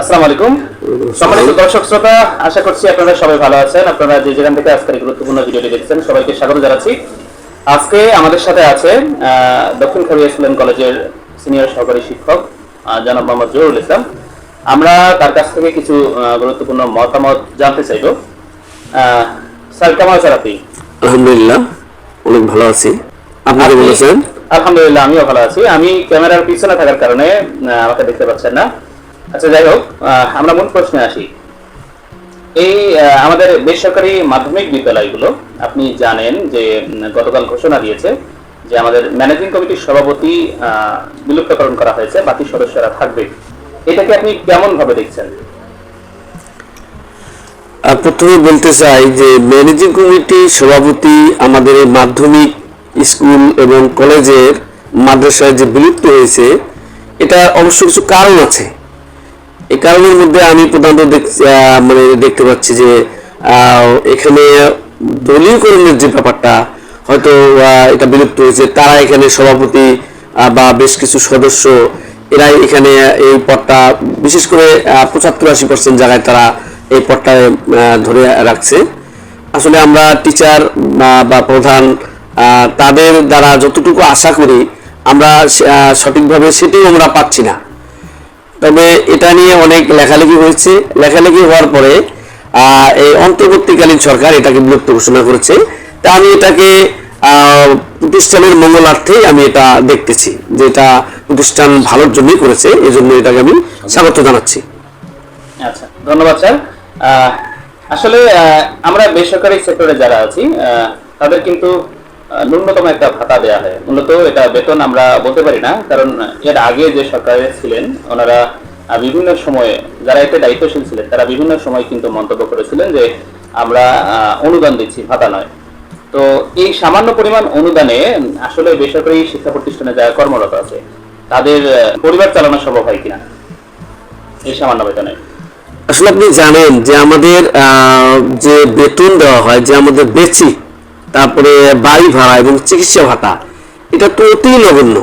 আসসালামু আলাইকুম। সম্মানিত দর্শক শ্রোতা আশা করছি আপনারা সবাই ভালো আছেন। আপনারা যে যেখান থেকে আজকের গুরুত্বপূর্ণ ভিডিওটি দেখছেন সবাইকে স্বাগত জানাচ্ছি। আজকে আমাদের সাথে আছে দক্ষিণ খাবিয়া কলেজের সিনিয়র সহকারী শিক্ষক জনাব মোহাম্মদ জহুরুল ইসলাম। আমরা তার কাছ থেকে কিছু গুরুত্বপূর্ণ মতামত জানতে চাইব। স্যার কেমন আছেন আপনি? আলহামদুলিল্লাহ অনেক ভালো আছি। বলেছেন আলহামদুলিল্লাহ আমিও ভালো আছি। আমি ক্যামেরার পিছনে থাকার কারণে আমাকে দেখতে পাচ্ছেন না। আচ্ছা যাই হোক আমরা মূল প্রশ্নে আসি। এই আমাদের বেসরকারি মাধ্যমিক বিদ্যালয়গুলো, আপনি জানেন যে গতকাল ঘোষণা দিয়েছে যে আমাদের ম্যানেজিং কমিটির সভাপতি বিলুপ্তকরণ করা হয়েছে, বাকি সদস্যরা থাকবে। এটাকে আপনি কেমন ভাবে দেখছেন প্রথমে বলতে চাই যে, ম্যানেজিং কমিটি সভাপতি আমাদের মাধ্যমিক স্কুল এবং কলেজের মাদ্রাসায় যে বিলুপ্ত হয়েছে, এটা অবশ্য কিছু কারণ আছে। এই কারণের মধ্যে আমি প্রধানত মানে দেখতে পাচ্ছি যে এখানে দলীয়করণের যে ব্যাপারটা হয়তো এটা বিলুপ্ত হয়েছে তারা এখানে সভাপতি বা বেশ কিছু সদস্য এরা এখানে এই পদটা বিশেষ করে পঁচাত্তর আশি পার্সেন্ট জায়গায় তারা এই পদটা আহ, ধরে রাখছে। আসলে আমরা টিচার বা প্রধান তাদের দ্বারা যতটুকু আশা করি আমরা সঠিকভাবে সেটিও আমরা পাচ্ছি না। তবে এটা নিয়ে অনেক লেখালেখি হয়েছে। লেখালেখি হওয়ার পরে এই অন্তর্বর্তীকালীন সরকার এটাকে বিলুপ্ত ঘোষণা করেছে। তা আমি এটাকে প্রতিষ্ঠানের মঙ্গলার্থেই আমি এটা দেখতেছি যে এটা প্রতিষ্ঠান ভালোর জন্যই করেছে এই জন্য এটাকে আমি স্বাগত জানাচ্ছি। আচ্ছা ধন্যবাদ স্যার। আসলে আমরা বেসরকারি সেক্টরে যারা আছি তাদের কিন্তু ন্যূনতম একটা ভাতা দেওয়া হয়। মূলত এটা বেতন আমরা বলতে পারি না, কারণ এর আগে যে সরকারে ছিলেন, ওনারা বিভিন্ন সময়ে, যারা এতে দায়িত্বশীল ছিলেন, তারা বিভিন্ন সময় কিন্তু মন্তব্য করেছিলেন যে আমরা অনুদান দিচ্ছি, ভাতা নয়। তো এই সামান্য পরিমাণ অনুদানে আসলে বেসরকারি শিক্ষা প্রতিষ্ঠানে যারা কর্মরত আছে, তাদের পরিবার চালানো সম্ভব হয় কিনা? এই সামান্য বেতনে। আসলে আপনি জানেন যে আমাদের যে বেতন দেওয়া হয়, যে আমাদের বেচি তারপরে বাড়ি ভাড়া এবং চিকিৎসা ভাতা, এটা তো অতি নগণ্য।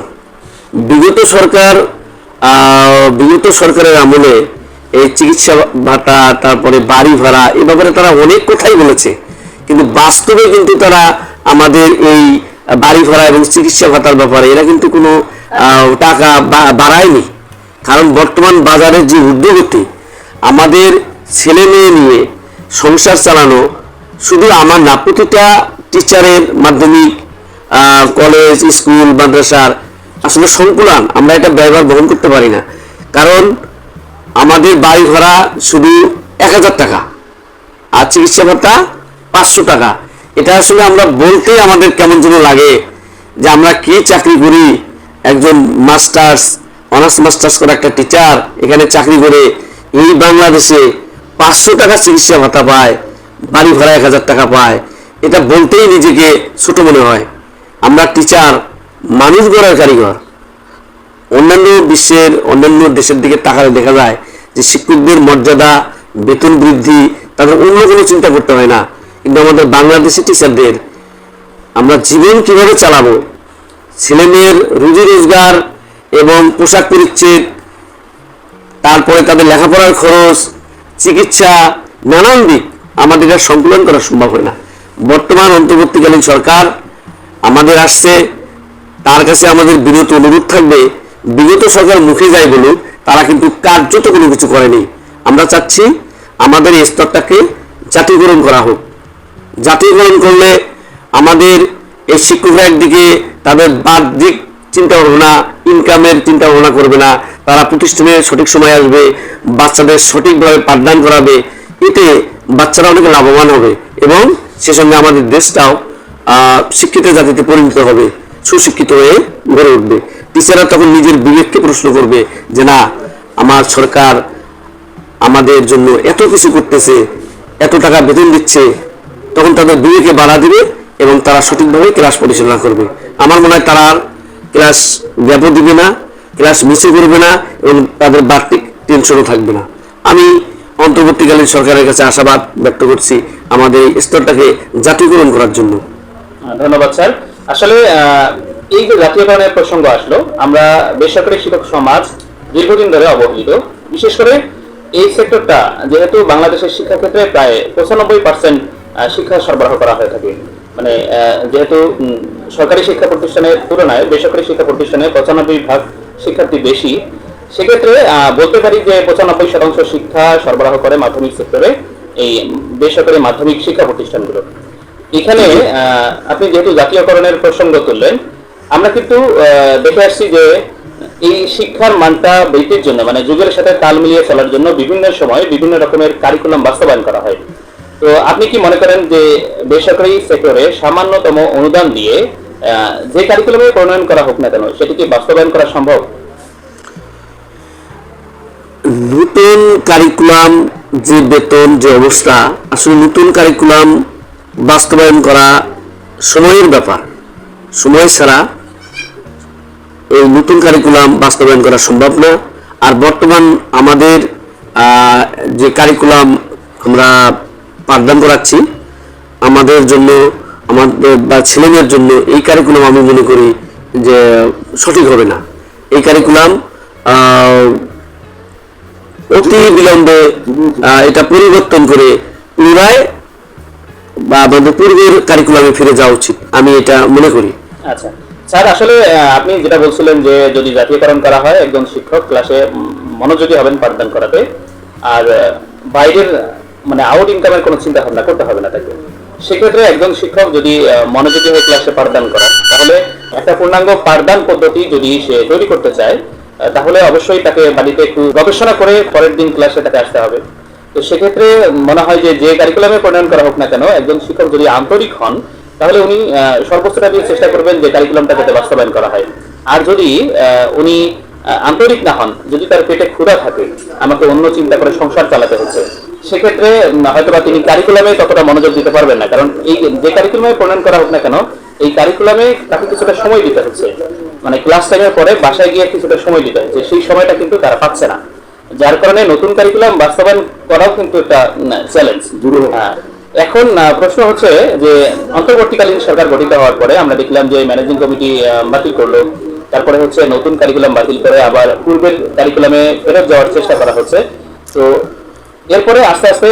বিগত সরকার বিগত সরকারের আমলে এই চিকিৎসা ভাতা, তারপরে বাড়ি ভাড়া, এ ব্যাপারে তারা অনেক কথাই বলেছে। কিন্তু বাস্তবে কিন্তু তারা আমাদের এই বাড়ি ভাড়া এবং চিকিৎসা ভাতার ব্যাপারে এরা কিন্তু কোনো টাকা বাড়ায়নি। কারণ বর্তমান বাজারের যে উদ্যোগতি আমাদের ছেলে মেয়ে নিয়ে সংসার চালানো, শুধু আমার না প্রতিটা টিচারের মাধ্যমিক কলেজ, স্কুল, মাদ্রাসার আসলে সংকুলান। আমরা এটা ব্যয়ভার বহন করতে পারি না। কারণ আমাদের বাড়ি ভাড়া শুধু এক হাজার টাকা, আর চিকিৎসা ভাতা পাঁচশো টাকা। এটা আসলে আমরা বলতেই আমাদের কেমন যেন লাগে যে আমরা কি চাকরি করি। একজন মাস্টার্স, অনার্স মাস্টার্স করা একটা টিচার এখানে চাকরি করে এই বাংলাদেশে পাঁচশো টাকা চিকিৎসা ভাতা পায়, বাড়ি ভাড়া এক হাজার টাকা পায়। এটা বলতেই নিজেকে ছোট মনে হয়। আমরা টিচার মানুষ গড়ার কারিগর। অন্যান্য বিশ্বের, অন্যান্য দেশের দিকে তাকালে দেখা যায় যে শিক্ষকদের মর্যাদা, বেতন বৃদ্ধি, তাদের অন্য কোনো চিন্তা করতে হয় না। কিন্তু আমাদের বাংলাদেশি টিচারদের আমরা জীবন কীভাবে চালাবো? ছেলে মেয়ের রুজি রোজগার এবং পোশাক পরিচ্ছেদ, তারপরে তাদের লেখাপড়ার খরচ, চিকিৎসা, নানান দিক আমাদের সংকলন করা সম্ভব হয় না। বর্তমান অন্তর্বর্তীকালীন সরকার আমাদের আসছে, তার কাছে আমাদের বিরত অনুরোধ থাকবে, বিগত সরকার মুখে যায় বলুক, তারা কিন্তু কার্যত কোনো কিছু করেনি। আমরা চাচ্ছি আমাদের এই স্তরটাকে জাতীয়করণ করা হোক। জাতীয়করণ করলে আমাদের এই শিক্ষকরা একদিকে তাদের বাহ্যিক চিন্তা ভাবনা ইনকামের চিন্তা ভাবনা করবে না, তারা প্রতিষ্ঠানে সঠিক সময় আসবে, বাচ্চাদের সঠিকভাবে পাঠদান করাবে, এতে বাচ্চারা অনেক লাভবান হবে এবং সে সঙ্গে আমাদের দেশটাও শিক্ষিত জাতিতে পরিণত হবে, সুশিক্ষিত হয়ে গড়ে উঠবে। টিচাররা তখন নিজের বিবেককে প্রশ্ন করবে যে, না, আমার সরকার আমাদের জন্য এত কিছু করতেছে, এত টাকা বেতন দিচ্ছে। তখন তাদের বিবেকে বাড়া দিবে এবং তারা সঠিকভাবে ক্লাস পরিচালনা করবে। আমার মনে হয় তারা ক্লাস গ্যাপও দিবে না, ক্লাস মিসও করবে না এবং তাদের বাড়তি টেনশনও থাকবে না। আমি অন্তর্বর্তীকালীন সরকারের কাছে আশাবাদ ব্যক্ত করছি আমাদের এই স্তরটাকে জাতীয়করণ করার জন্য। ধন্যবাদ, স্যার। আসলে এই যে জাতীয়করণের প্রসঙ্গ আসলো, আমরা বেসরকারি শিক্ষক সমাজ দীর্ঘদিন ধরে অবহেলিত। বিশেষ করে এই সেক্টরটা, যেহেতু বাংলাদেশের শিক্ষাক্ষেত্রে প্রায় পঁচানব্বই পার্সেন্ট শিক্ষা সরবরাহ করা হয়ে থাকে। মানে যেহেতু সরকারি শিক্ষা প্রতিষ্ঠানের তুলনায় বেসরকারি শিক্ষা প্রতিষ্ঠানে পঁচানব্বই ভাগ শিক্ষার্থী বেশি সেক্ষেত্রে আহ, বলতে পারি যে পঁচানব্বই শতাংশ শিক্ষা সরবরাহ করে মাধ্যমিক সেক্টরে এই বেসরকারি মাধ্যমিক শিক্ষা প্রতিষ্ঠানগুলো। এখানে আপনি যেহেতু জাতীয়করণের প্রসঙ্গ তুললেন আমরা কিন্তু দেখে আসছি যে এই শিক্ষার মানটা বৃদ্ধির জন্য মানে যুগের সাথে তাল মিলিয়ে চলার জন্য বিভিন্ন সময় বিভিন্ন রকমের কারিকুলাম বাস্তবায়ন করা হয়। তো আপনি কি মনে করেন যে বেসরকারি সেক্টরে সামান্যতম অনুদান দিয়ে আহ, যে কারিকুলামে প্রণয়ন করা হোক না কেন সেটি কি বাস্তবায়ন করা সম্ভব? নতুন কারিকুলাম যে বেতন, যে অবস্থা, আসলে নতুন কারিকুলাম বাস্তবায়ন করা সময়ের ব্যাপার। সময় ছাড়া এই নতুন কারিকুলাম বাস্তবায়ন করা সম্ভব না। আর বর্তমান আমাদের যে কারিকুলাম আমরা পাঠদান করাচ্ছি, আমাদের জন্য, আমাদের বা ছেলেমেয়ের জন্য এই কারিকুলাম আমি মনে করি যে সঠিক হবে না। এই কারিকুলাম অতি বিলম্বে এটা পরিবর্তন করে পুনরায় বা আমাদের পূর্বের কারিকুলামে ফিরে যাওয়া উচিত, আমি এটা মনে করি। আচ্ছা। স্যার, আসলে আপনি যেটা বলছিলেন যে যদি জাতীয়করণ করা হয়, একজন শিক্ষক ক্লাসে মনোযোগী হবেন পাঠদান করাতে, আর বাইরের মানে আউট ইনকামের কোনো চিন্তা ভাবনা করতে হবে না তাকে। সেক্ষেত্রে একজন শিক্ষক যদি মনোযোগী হয়ে ক্লাসে পাঠদান করা তাহলে একটা পূর্ণাঙ্গ পাঠদান পদ্ধতি যদি সে তৈরি করতে চায় তাহলে অবশ্যই তাকে বাড়িতে একটু গবেষণা করে পরের দিন ক্লাসে তাকে আসতে হবে। তো সেক্ষেত্রে মনে হয় যে যে কারিকুলামে প্রণয়ন করা হোক না কেন একজন শিক্ষক যদি আন্তরিক হন তাহলে উনি সর্বোচ্চটা দিয়ে চেষ্টা করবেন যে কারিকুলামটা যাতে বাস্তবায়ন করা হয়। আর যদি উনি আন্তরিক না হন যদি তার পেটে ক্ষুধা থাকে আমাকে অন্য চিন্তা করে সংসার চালাতে হচ্ছে সেক্ষেত্রে উম, হয়তোবা তিনি কারিকুলামে ততটা মনোযোগ দিতে পারবেন না। কারণ এই যে কারিকুলামে প্রণয়ন করা হোক না কেন এই কারিকুলামে তাকে কিছুটা সময় দিতে হচ্ছে। মানে ক্লাস টাইমের পরে বাসায় গিয়ে কিছুটা সময় দিতে হয় যে সেই সময়টা কিন্তু তারা পাচ্ছে না। যার কারণে নতুন কারিকুলাম বাস্তবায়ন করাও কিন্তু একটা চ্যালেঞ্জ এখন প্রশ্ন হচ্ছে যে অন্তর্বর্তীকালীন সরকার গঠিত হওয়ার পরে আমরা দেখলাম যে ম্যানেজিং কমিটি বাতিল করল। তারপরে হচ্ছে নতুন কারিকুলাম বাতিল করে আবার পূর্বের কারিকুলামে ফেরত যাওয়ার চেষ্টা করা হচ্ছে। তো এরপরে আস্তে আস্তে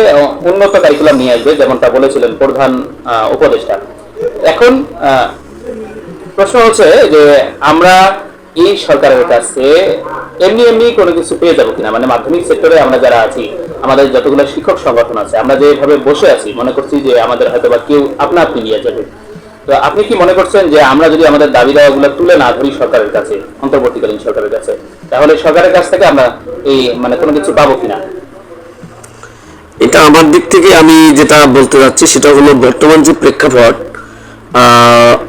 উন্নত কারিকুলাম নিয়ে আসবে যেমনটা বলেছিলেন প্রধান উপদেষ্টা। এখন প্রশ্ন হচ্ছে যে আমরা এই সরকারের কাছে এমনি এমনি কোনো কিছু পেয়ে যাব কিনা? মানে মাধ্যমিক সেক্টরে আমরা যারা আছি, আমাদের যতগুলো শিক্ষক সংগঠন আছে, আমরা যেভাবে বসে আছি, মনে করছি যে আমাদের হয়তো বা কেউ আপনা আপনি নিয়ে যাবে। তো আপনি কি মনে করছেন যে আমরা যদি আমাদের দাবি দাওয়াগুলো তুলে না ধরি সরকারের কাছে, অন্তর্বর্তীকালীন সরকারের কাছে, তাহলে সরকারের কাছ থেকে আমরা এই মানে কোনো কিছু পাবো কিনা? এটা আমার দিক থেকে আমি যেটা বলতে যাচ্ছি সেটা হলো বর্তমান যে প্রেক্ষাপট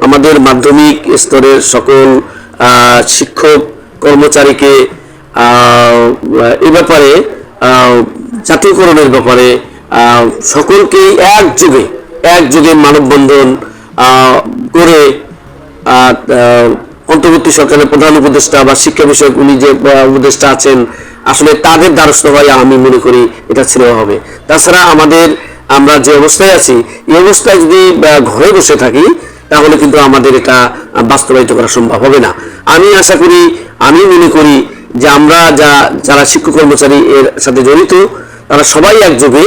আমাদের মাধ্যমিক স্তরের সকল শিক্ষক কর্মচারীকে এ ব্যাপারে জাতীয়করণের ব্যাপারে আহ, সকলকেই একযোগে একযোগে মানববন্ধন করে অন্তর্বর্তী সরকারের প্রধান উপদেষ্টা বা শিক্ষা বিষয়ক উনি যে উপদেষ্টা আছেন আসলে তাদের দ্বারস্থ হয়ে আমি মনে করি এটা ছিল হবে। তাছাড়া আমাদের আমরা যে অবস্থায় আছি এই অবস্থায় যদি ঘরে বসে থাকি তাহলে কিন্তু আমাদের এটা বাস্তবায়িত করা সম্ভব হবে না। আমি আশা করি আমি মনে করি যে আমরা যা যারা শিক্ষক কর্মচারী এর সাথে জড়িত তারা সবাই একযোগে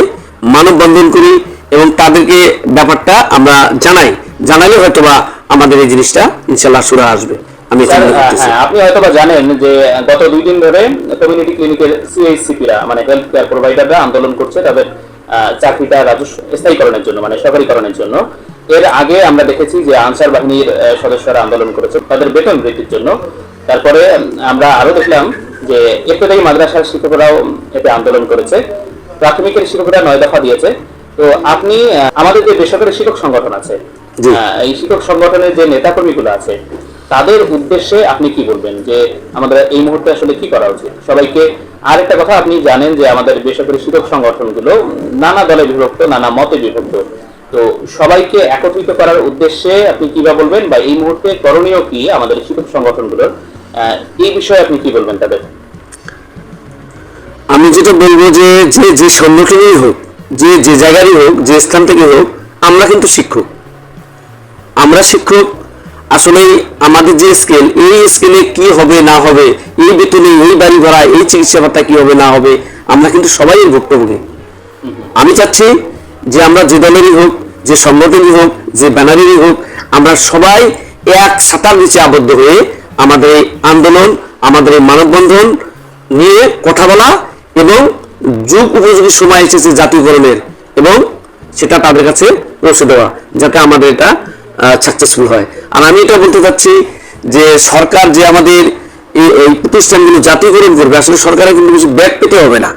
মানববন্ধন করি এবং তাদেরকে ব্যাপারটা আমরা জানাই। জানালে হয়তোবা আমাদের এই জিনিসটা ইনশাল্লাহ সুরা আসবে। আমি হ্যাঁ, আপনি হয়তো বা জানেন যে গত দুই দিন ধরে কমিউনিটি ক্লিনিকের সিএইচসিপিরা মানে হেলথ কেয়ার প্রোভাইডাররা আন্দোলন করছে তাদের চাকরিটা রাজস্ব স্থায়ীকরণের জন্য মানে সরকারিকরণের জন্য। এর আগে আমরা দেখেছি যে আনসার বাহিনীর সদস্যরা আন্দোলন করেছে তাদের বেতন বৃদ্ধির জন্য। তারপরে আমরা আরও দেখলাম যে ইফতেদায়ী মাদ্রাসার শিক্ষকরাও এতে আন্দোলন করেছে। প্রাথমিকের শিক্ষকরা নয় দফা দিয়েছে। তো আপনি আমাদের যে বেসরকারি শিক্ষক সংগঠন আছে এই শিক্ষক সংগঠনের যে নেতাকর্মীগুলো আছে তাদের উদ্দেশ্যে আপনি কি বলবেন যে আমাদের এই মুহূর্তে আসলে কি করা উচিত? সবাইকে আর একটা কথা, আপনি জানেন যে আমাদের বেসরকারি শিক্ষক সংগঠনগুলো নানা দলে বিভক্ত, নানা মতে বিভক্ত। তো সবাইকে একত্রিত করার উদ্দেশ্যে আপনি কি বা বলবেন বা এই মুহূর্তে করণীয় কি আমাদের শিক্ষক সংগঠনগুলোর? এই বিষয়ে আপনি কি বলবেন তাদের? আমি যেটা বলব যে যে যে সংগঠনেই হোক, যে যে জায়গারই হোক, যে স্থান থেকে হোক, আমরা কিন্তু শিক্ষক। আমরা শিক্ষক আসলে আমাদের যে স্কেল এই স্কেলে কি হবে, না হবে, এই বেতনে, এই বাড়ি ভাড়া, এই চিকিৎসা ভাতা কি হবে, না হবে, আমরা কিন্তু সবাই ভুক্তভোগী। আমি চাচ্ছি যে আমরা যে দলেরই হোক, যে সংগঠনই হোক, যে ব্যানারেরই হোক, আমরা সবাই এক ছাতার নিচে আবদ্ধ হয়ে আমাদের এই আন্দোলন, আমাদের এই মানববন্ধন নিয়ে কথা বলা এবং যুগ উপযোগী সময় এসেছে জাতীয়করণের এবং সেটা তাদের কাছে পৌঁছে দেওয়া যাতে আমাদের এটা সাকসেসফুল হয়। আর আমি এটা বলতে চাচ্ছি যে সরকার যে আমাদের এই- প্রতিষ্ঠানগুলো জাতীয়করণ করবে আসলে সরকারের কিন্তু বেশি ব্যাগ পেতে হবে না।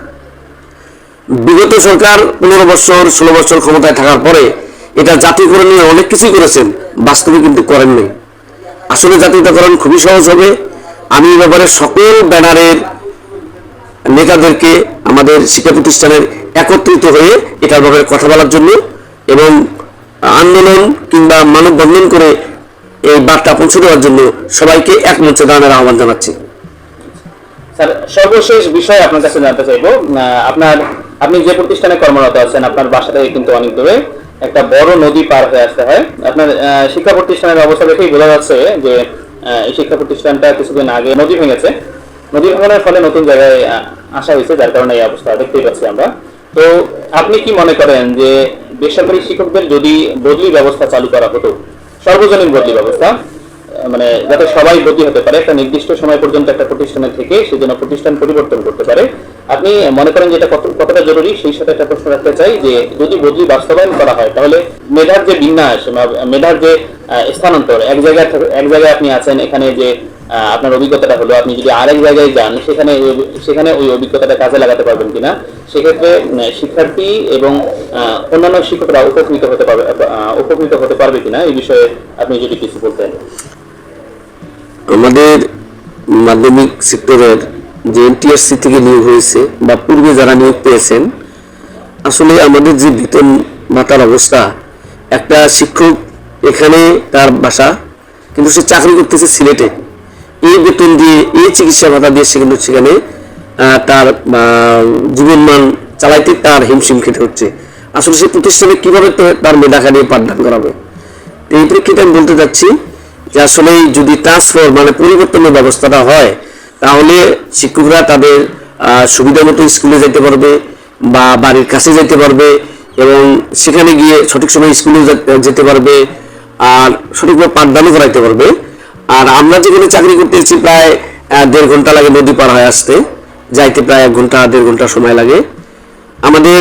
বিগত সরকার পনেরো বছর, ষোলো বছর ক্ষমতায় থাকার পরে এটা জাতীয়করণ নিয়ে অনেক কিছুই করেছেন, বাস্তবে কিন্তু করেন করেননি আসলে জাতীয়তাকরণ খুবই সহজ হবে। আমি এই ব্যাপারে সকল ব্যানারের নেতাদেরকে আমাদের শিক্ষা প্রতিষ্ঠানের একত্রিত হয়ে এটার ব্যাপারে কথা বলার জন্য এবং আন্দোলন কিংবা মানববন্ধন করে এই বার্তা পৌঁছে দেওয়ার জন্য সবাইকে এক মঞ্চে দাঁড়ানোর আহ্বান জানাচ্ছি। স্যার, সর্বশেষ বিষয় আপনার কাছে জানতে চাইব। আপনার, আপনি যে প্রতিষ্ঠানে কর্মরত আছেন, আপনার বাসা থেকে কিন্তু অনেক দূরে। একটা বড় নদী পার হয়ে আসতে হয়। আপনার শিক্ষা প্রতিষ্ঠানের অবস্থা দেখেই বোঝা যাচ্ছে যে এই শিক্ষা প্রতিষ্ঠানটা কিছুদিন আগে নদী ভেঙেছে। নদী ভাঙনের ফলে নতুন জায়গায় আসা হয়েছে, যার কারণে এই অবস্থা দেখতেই পাচ্ছি আমরা। তো আপনি কি মনে করেন যে বেসরকারি শিক্ষকদের যদি বদলি ব্যবস্থা চালু করা হতো, সর্বজনীন বদলি ব্যবস্থা মানে যাতে সবাই বদলি হতে পারে, একটা নির্দিষ্ট সময় পর্যন্ত একটা প্রতিষ্ঠানে থেকে সে যেন প্রতিষ্ঠান পরিবর্তন করতে পারে, আপনি মনে করেন যে এটা কত কতটা জরুরি? সেই সাথে একটা প্রশ্ন রাখতে চাই যে যদি বদলি বাস্তবায়ন করা হয়, তাহলে মেধার যে বিন্যাস, মেধার যে স্থানান্তর, এক জায়গায় এক জায়গায় আপনি আছেন, এখানে যে আপনার অভিজ্ঞতাটা হলো, আপনি যদি আরেক জায়গায় যান, সেখানে সেখানে ওই অভিজ্ঞতাটা কাজে লাগাতে পারবেন কিনা, সেক্ষেত্রে শিক্ষার্থী এবং অন্যান্য শিক্ষকরা উপকৃত হতে পারবে উপকৃত হতে পারবে কিনা, এই বিষয়ে আপনি যদি কিছু বলতেন। আমাদের মাধ্যমিক সেক্টরের যে এনটিআরসি থেকে নিয়োগ হয়েছে, বা পূর্বে যারা নিয়োগ পেয়েছেন, আসলে আমাদের যে বেতন ভাতার অবস্থা, একটা শিক্ষক এখানে তার বাসা, কিন্তু সে চাকরি করতেছে সিলেটে। এই বেতন দিয়ে এই চিকিৎসা ভাতা দিয়ে সে কিন্তু সেখানে তার জীবনমান চালাইতে তার হিমশিম খেতে হচ্ছে। আসলে সে প্রতিষ্ঠানে কীভাবে তার মেধা নিয়ে পাঠদান করাবে? এই প্রেক্ষিতে আমি বলতে চাচ্ছি যে আসলে যদি ট্রান্সফার মানে পরিবর্তনের ব্যবস্থাটা হয়, তাহলে শিক্ষকরা তাদের সুবিধা মতো স্কুলে যেতে পারবে বা বাড়ির কাছে যেতে পারবে এবং সেখানে গিয়ে সঠিক সময় স্কুলে যেতে পারবে আর সঠিকভাবে পাঠদানও করাইতে পারবে। আর আমরা যেখানে চাকরি করতে এসেছি প্রায় দেড় ঘণ্টা লাগে নদী পার হয়ে আসতে। যাইতে প্রায় এক ঘণ্টা, দেড় ঘণ্টা সময় লাগে। আমাদের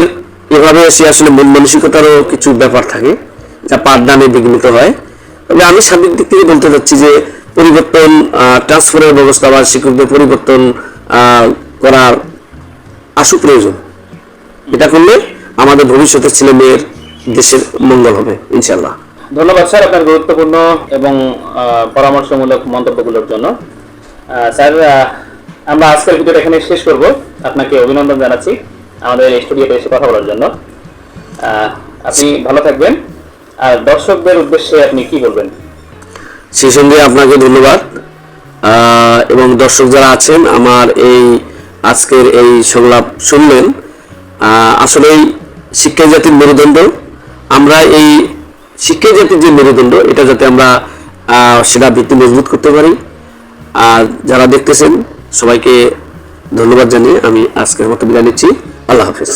এভাবে এসে আসলে মন মানসিকতারও কিছু ব্যাপার থাকে, যা পাঠদানে বিঘ্নিত হয়। তবে আমি সার্বিক দিক থেকে বলতে চাচ্ছি যে পরিবর্তন ট্রান্সফারের ব্যবস্থা বা শিক্ষকদের পরিবর্তন করার আশু প্রয়োজন। এটা করলে আমাদের ভবিষ্যতের ছেলে মেয়ের দেশের মঙ্গল হবে ইনশাল্লাহ ধন্যবাদ স্যার আপনার গুরুত্বপূর্ণ এবং পরামর্শমূলক মন্তব্যগুলোর জন্য। স্যার আমরা আজকের ভিডিওটা এখানে শেষ করব। আপনাকে অভিনন্দন জানাচ্ছি আমাদের স্টুডিওতে এসে কথা বলার জন্য। আপনি ভালো থাকবেন। আর দর্শকদের উদ্দেশ্যে আপনি কি বলবেন? সেই সঙ্গে আপনাকে ধন্যবাদ। এবং দর্শক যারা আছেন, আমার এই আজকের এই সংলাপ শুনলেন। আসলেই শিক্ষা জাতির মেরুদণ্ড। আমরা এই শিক্ষা জাতির যে মেরুদণ্ড, এটা যাতে আমরা সেটা ভিত্তি মজবুত করতে পারি। আর যারা দেখতেছেন, সবাইকে ধন্যবাদ জানিয়ে আমি আজকের মতো বিদায় নিচ্ছি। আল্লাহ হাফিজ।